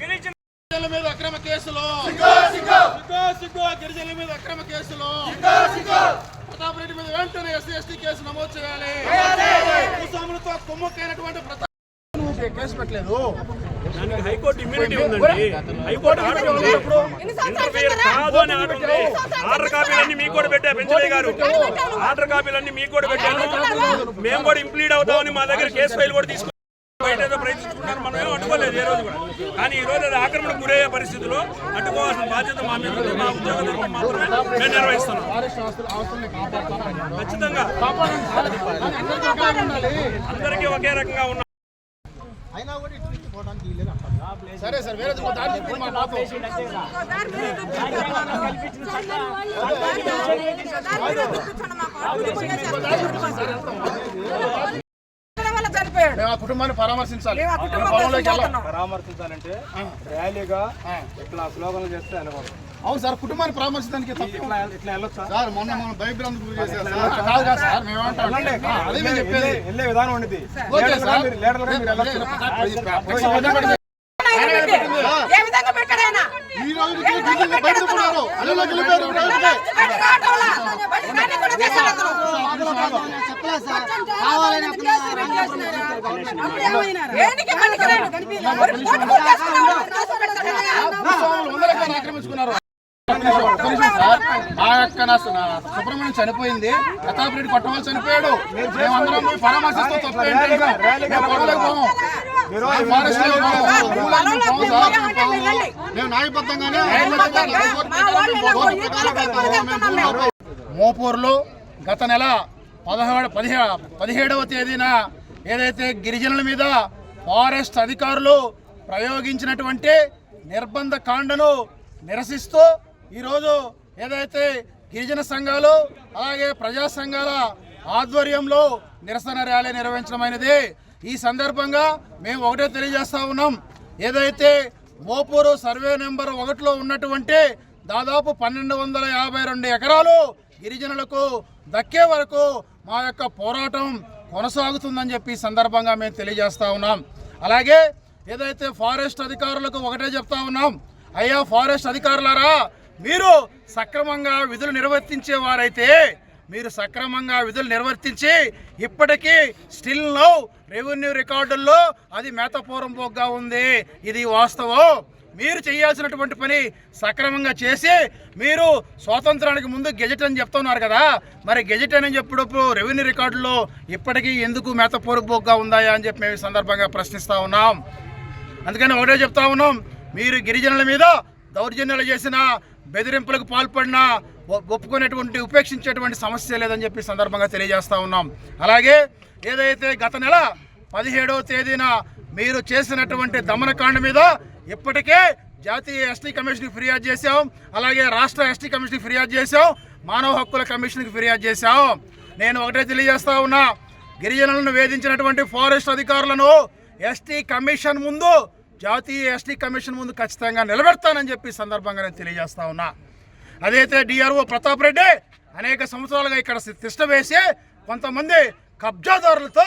గిరిజనుల మీద అక్రమ కేసులు. గిరిజనుల మీద అక్రమ కేసులు. ప్రతాప్ రెడ్డి మీద వెంటనే ఎస్సీ ఎస్టీ కేసు నమోదు చేయాలి. భూస్వాములతో కుమ్మక్కైనటువంటి ప్రతాప్ నువ్వు కేసు పెట్టలేదు? దానికి హైకోర్టు ఇమ్యూనిటీ ఉందండి. హైకోర్టు ఆర్డర్ ఉంది. ఇంటర్ఫియర్ కాదు అని ఆర్డర్ ఉంది. ఆర్డర్ కాపీలన్నీ మీకు కూడా పెట్టా గారు. ఆర్డర్ కాపీలన్నీ మీకు కూడా పెట్టాను. మేము కూడా ఇంప్లీడ్ అవుతామని మా దగ్గర కేసు ఫైల్ కూడా తీసుకున్నాం. బయట ఏదో ప్రయత్నించుకుంటారు మనం ఏం అడ్డుకోలేదు ఏ రోజు కూడా. కానీ ఈ రోజు అది ఆక్రమణకు గురయ్యే పరిస్థితుల్లో అడ్డుకోవాల్సిన బాధ్యత మా మీద ఉంది. మా ఉద్యోగ ధర్మం మాత్రమే మేము నిర్వహిస్తున్నాం ఖచ్చితంగా. అందరికీ ఒకే రకంగా ఉన్నాం అయినా కూడా ఇటు నుంచి పోవడానికి వీల్లేదు అంటారు. సరే సార్ వేరే ఇంకో దారి చూపించండి మా పాపం. చనిపోయాడు మేము ఆ కుటుంబాన్ని పరామర్శించాలి. మేము ఆ మేము కుటుంబం పొలంలోకి కోసం వెళ్ళాం పోతున్నాం. పరామర్శించాలంటే ర్యాలీగా. ఇట్లా స్లోగన్లు చేస్తే వెళ్ళకూడదు. అవును సార్ కుటుంబాన్ని పరామర్శించడానికి తప్పు ఇట్లా ఇట్లా వెళ్ళొచ్చా? సార్ మొన్న మనం గురి చేశారు. సార్. కాదు కాదు సార్ మేము ఏమంటాం? అంటే, ఆ, అదే మేము చెప్పేది. వెళ్ళే విధానం ఉండేది ఓకే సార్. మీరు వెళ్ళొచ్చు. ఏ విధంగా పెట్టాడు ఆయన? ఈ బయటకు పోయారు ఈ రోజుకి. కూడా చేశాడు అతను. కూడా చేసుకున్నాడు. ఆ ఆక్రమించుకున్నారు యొక్క నా సుబ్రహ్మణ్యం చనిపోయింది ప్రతాప్ రెడ్డి చనిపోయాడు మేమందరం పోయి పరామర్శిస్తూ మేము మేము న్యాయబద్ధంగానే మోపూర్లో గత నెల పదహారు పదిహే పదిహేడవ తేదీన ఏదైతే గిరిజనుల మీద ఫారెస్ట్ అధికారులు ప్రయోగించినటువంటి నిర్బంధ కాండను నిరసిస్తూ ఈరోజు ఏదైతే గిరిజన సంఘాలు అలాగే ప్రజా సంఘాల ఆధ్వర్యంలో నిరసన ర్యాలీ నిర్వహించడమైనది. ఈ సందర్భంగా మేము ఒకటే తెలియజేస్తా ఉన్నాం. ఏదైతే మోపూరు సర్వే నెంబర్ ఒకటిలో ఉన్నటువంటి దాదాపు పన్నెండు వందల యాభై రెండు ఎకరాలు గిరిజనులకు దక్కే వరకు మా యొక్క పోరాటం కొనసాగుతుందని చెప్పి సందర్భంగా మేము తెలియజేస్తా ఉన్నాం. అలాగే ఏదైతే ఫారెస్ట్ అధికారులకు ఒకటే చెప్తా ఉన్నాం అయ్యా ఫారెస్ట్ అధికారులారా మీరు సక్రమంగా విధులు నిర్వర్తించేవారైతే మీరు సక్రమంగా విధులు నిర్వర్తించి ఇప్పటికీ స్టిల్ నో రెవెన్యూ రికార్డుల్లో అది మేతపూరం పోగ్గా ఉంది. ఇది వాస్తవం. మీరు చేయాల్సినటువంటి పని సక్రమంగా చేసి మీరు స్వాతంత్రానికి ముందు గెజెట్ అని చెప్తున్నారు కదా. మరి గెజెట్ అని చెప్పినప్పుడు రెవెన్యూ రికార్డులో ఇప్పటికీ ఎందుకు మేతపూర్వకంగా ఉందాయా అని చెప్పి మేము ఈ సందర్భంగా ప్రశ్నిస్తూ ఉన్నాం. అందుకని ఒకటే చెప్తా ఉన్నాం మీరు గిరిజనుల మీద దౌర్జన్యాలు చేసిన బెదిరింపులకు పాల్పడిన ఒ- ఒప్పుకునేటువంటి ఉపేక్షించేటువంటి సమస్య లేదని చెప్పి సందర్భంగా తెలియజేస్తూ ఉన్నాం. అలాగే ఏదైతే గత నెల పదిహేడవ తేదీన మీరు చేసినటువంటి దమనకాండ మీద ఇప్పటికే జాతీయ ఎస్టీ కమిషన్కి ఫిర్యాదు చేశాం. అలాగే రాష్ట్ర ఎస్టీ కమిషన్కి ఫిర్యాదు చేశాం. మానవ హక్కుల కమిషన్కి ఫిర్యాదు చేశాం. నేను ఒకటే తెలియజేస్తా ఉన్నా గిరిజనులను వేధించినటువంటి ఫారెస్ట్ అధికారులను ఎస్టీ కమిషన్ ముందు జాతీయ ఎస్టీ కమిషన్ ముందు ఖచ్చితంగా నిలబెడతానని చెప్పి సందర్భంగా నేను తెలియజేస్తా ఉన్నా. అదైతే డిఆర్ఓ ప్రతాప్ రెడ్డి అనేక సంవత్సరాలుగా ఇక్కడ తిష్ట వేసి కొంతమంది కబ్జాదారులతో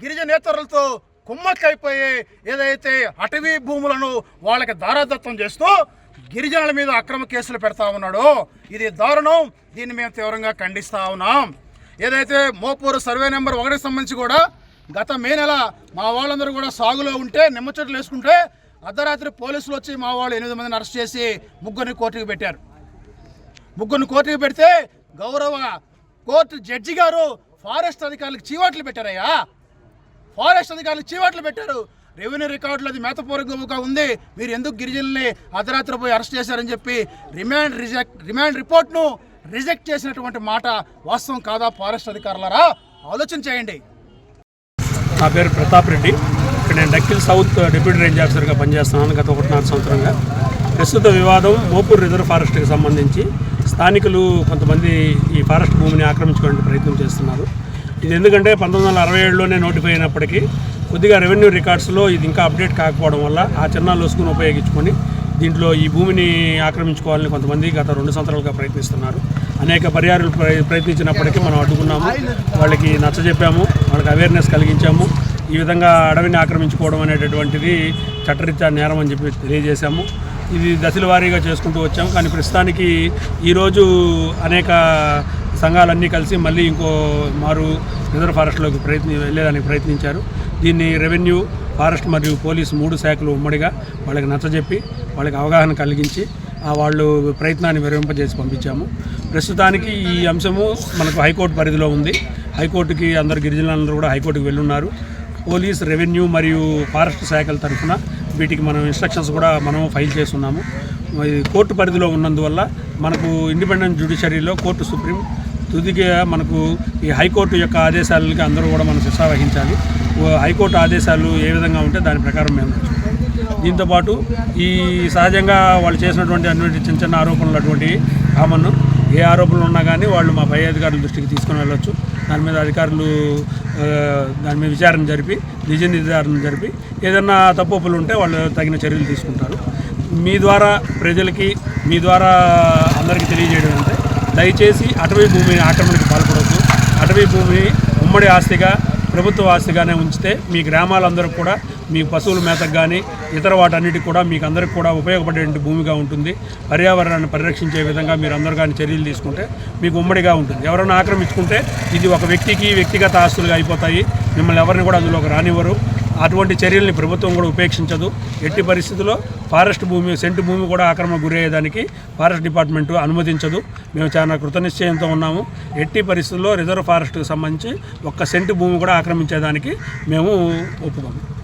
గిరిజనేతరులతో కుమ్మక్కైపోయి ఏదైతే అటవీ భూములను వాళ్ళకి దారాదత్తం చేస్తూ గిరిజనుల మీద అక్రమ కేసులు పెడతా ఉన్నాడో ఇది దారుణం. దీన్ని మేము తీవ్రంగా ఖండిస్తూ ఉన్నాం. ఏదైతే మోపూరు సర్వే నెంబర్ ఒకటికి సంబంధించి కూడా గత మే నెల మా వాళ్ళందరూ కూడా సాగులో ఉంటే నిమ్మ చెట్లు వేసుకుంటే అర్ధరాత్రి పోలీసులు వచ్చి మా వాళ్ళు ఎనిమిది మందిని అరెస్ట్ చేసి ముగ్గురిని కోర్టుకు పెట్టారు. ముగ్గురిని కోర్టుకు పెడితే గౌరవ కోర్టు జడ్జి గారు ఫారెస్ట్ అధికారులకు చీవాట్లు పెట్టారయ్యా. ఫారెస్ట్ అధికారులు చీవాట్లు పెట్టారు. రెవెన్యూ రికార్డులు అది మేతపూర్వకంగా ఉంది. మీరు ఎందుకు గిరిజనుల్ని అర్ధరాత్రి పోయి అరెస్ట్ చేశారని చెప్పి రిమాండ్ రిజెక్ట్ రిమాండ్ రిపోర్ట్ను రిజెక్ట్ చేసినటువంటి మాట వాస్తవం కాదా ఫారెస్ట్ అధికారులారా? ఆలోచన చేయండి. నా పేరు ప్రతాప్ రెడ్డి. ఇక్కడ నేను డక్కిల్ సౌత్ డిప్యూటీ రేంజ్ ఆఫీసర్గా పనిచేస్తున్నాను గత ఒకటిన్నర సంవత్సరంగా. ప్రస్తుత వివాదం మోపూర్ రిజర్వ్ ఫారెస్ట్కి సంబంధించి స్థానికులు కొంతమంది ఈ ఫారెస్ట్ భూమిని ఆక్రమించుకోవడానికి ప్రయత్నం చేస్తున్నారు. ఇది ఎందుకంటే పంతొమ్మిది వందల అరవై ఏడులోనే నోటిఫై అయినప్పటికీ కొద్దిగా రెవెన్యూ రికార్డ్స్లో ఇది ఇంకా అప్డేట్ కాకపోవడం వల్ల ఆ చిన్న లొసుకుని ఉపయోగించుకొని దీంట్లో ఈ భూమిని ఆక్రమించుకోవాలని కొంతమంది గత రెండు సంవత్సరాలుగా ప్రయత్నిస్తున్నారు. అనేక పర్యాలు ప్ర- ప్రయత్నించినప్పటికీ మనం అడ్డుకున్నాము. వాళ్ళకి నచ్చజెప్పాము. వాళ్ళకి అవేర్నెస్ కలిగించాము. ఈ విధంగా అడవిని ఆక్రమించుకోవడం అనేటటువంటిది చట్టరీత్యా నేరం అని చెప్పి తెలియజేశాము. ఇది దశల వారీగా చేసుకుంటూ వచ్చాము కానీ ప్రస్తుతానికి ఈరోజు అనేక సంఘాలన్నీ కలిసి మళ్ళీ ఇంకో మారు రిజర్వ్ ఫారెస్ట్లోకి ప్రయత్ని వెళ్ళేదానికి ప్రయత్నించారు. దీన్ని రెవెన్యూ ఫారెస్ట్ మరియు పోలీస్ మూడు శాఖలు ఉమ్మడిగా వాళ్ళకి నచ్చజెప్పి వాళ్ళకి అవగాహన కలిగించి వాళ్ళు ప్రయత్నాన్ని విరమింపజేసి పంపించాము. ప్రస్తుతానికి ఈ అంశము మనకు హైకోర్టు పరిధిలో ఉంది. హైకోర్టుకి అందరు గిరిజనులందరూ కూడా హైకోర్టుకి వెళ్ళున్నారు. పోలీస్ రెవెన్యూ మరియు ఫారెస్ట్ శాఖల తరఫున వీటికి మనం ఇన్స్ట్రక్షన్స్ కూడా మనం ఫైల్ చేస్తున్నాము. ఇది కోర్టు పరిధిలో ఉన్నందువల్ల మనకు ఇండిపెండెంట్ జ్యుడిషియరీలో కోర్టు సుప్రీం తుదిగా మనకు ఈ హైకోర్టు యొక్క ఆదేశాలకి అందరూ కూడా మనం శిక్ష వహించాలి. ఓ హైకోర్టు ఆదేశాలు ఏ విధంగా ఉంటే దాని ప్రకారం మేము దీంతోపాటు ఈ సహజంగా వాళ్ళు చేసినటువంటి అటువంటి చిన్న చిన్న ఆరోపణలు అటువంటి కామన్ ఏ ఆరోపణలు ఉన్నా కానీ వాళ్ళు మా పై అధికారుల దృష్టికి తీసుకుని వెళ్ళొచ్చు. దాని మీద అధికారులు దాని మీద విచారణ జరిపి నిజ నిర్ధారణ జరిపి ఏదన్నా తప్పులు ఉంటే వాళ్ళు తగిన చర్యలు తీసుకుంటారు. మీ ద్వారా ప్రజలకి మీ ద్వారా అందరికీ తెలియజేయడం అంటే దయచేసి అటవీ భూమిని ఆక్రమణకు పాల్పడవద్దు అటవీ భూమిని ఉమ్మడి ఆస్తిగా ప్రభుత్వ ఆస్తిగానే ఉంచితే మీ గ్రామాలందరూ కూడా మీ పశువుల మేతకు కానీ ఇతర వాటన్నిటికి కూడా మీకు అందరికి కూడా ఉపయోగపడేటువంటి భూమిగా ఉంటుంది. పర్యావరణాన్ని పరిరక్షించే విధంగా మీరు అందరూ కానీ చర్యలు తీసుకుంటే మీకు ఉమ్మడిగా ఉంటుంది. ఎవరైనా ఆక్రమించుకుంటే ఇది ఒక వ్యక్తికి వ్యక్తిగత ఆస్తులుగా అయిపోతాయి. మిమ్మల్ని ఎవరిని కూడా అందులోకి రానివ్వరు. అటువంటి చర్యల్ని ప్రభుత్వం కూడా ఉపేక్షించదు. ఎట్టి పరిస్థితుల్లో ఫారెస్ట్ భూమి సెంటు భూమి కూడా ఆక్రమణ గురయ్యేదానికి ఫారెస్ట్ డిపార్ట్మెంట్ అనుమతించదు. మేము చాలా కృతనిశ్చయంతో ఉన్నాము. ఎట్టి పరిస్థితుల్లో రిజర్వ్ ఫారెస్ట్కి సంబంధించి ఒక్క సెంటు భూమి కూడా ఆక్రమించేదానికి మేము ఒప్పుకోము.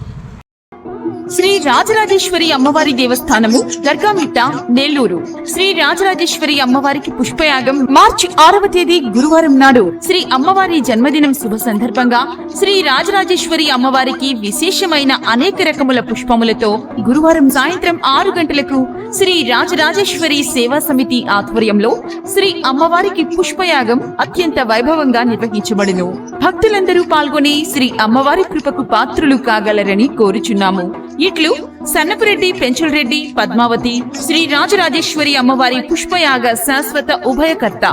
శ్రీ రాజరాజేశ్వరి అమ్మవారి దేవస్థానము దర్గామిట్ట నెల్లూరు. శ్రీ రాజరాజేశ్వరి అమ్మవారికి పుష్పయాగం మార్చి ఆరవ తేదీ గురువారం నాడు శ్రీ అమ్మవారి జన్మదినం శుభ సందర్భంగా శ్రీ రాజరాజేశ్వరి అమ్మవారికి విశేషమైన అనేక రకముల పుష్పములతో గురువారం సాయంత్రం ఆరు గంటలకు శ్రీ రాజరాజేశ్వరి సేవా సమితి ఆధ్వర్యంలో శ్రీ అమ్మవారికి పుష్పయాగం అత్యంత వైభవంగా నిర్వహించబడును. భక్తులందరూ పాల్గొని శ్రీ అమ్మవారి కృపకు పాత్రులు కాగలరని కోరుచున్నాము. ఇట్లు సన్నపురెడ్డి పెంచులరెడ్డి పద్మావతి శ్రీ రాజరాజేశ్వరి అమ్మవారి పుష్పయాగ శాశ్వత ఉభయకర్త.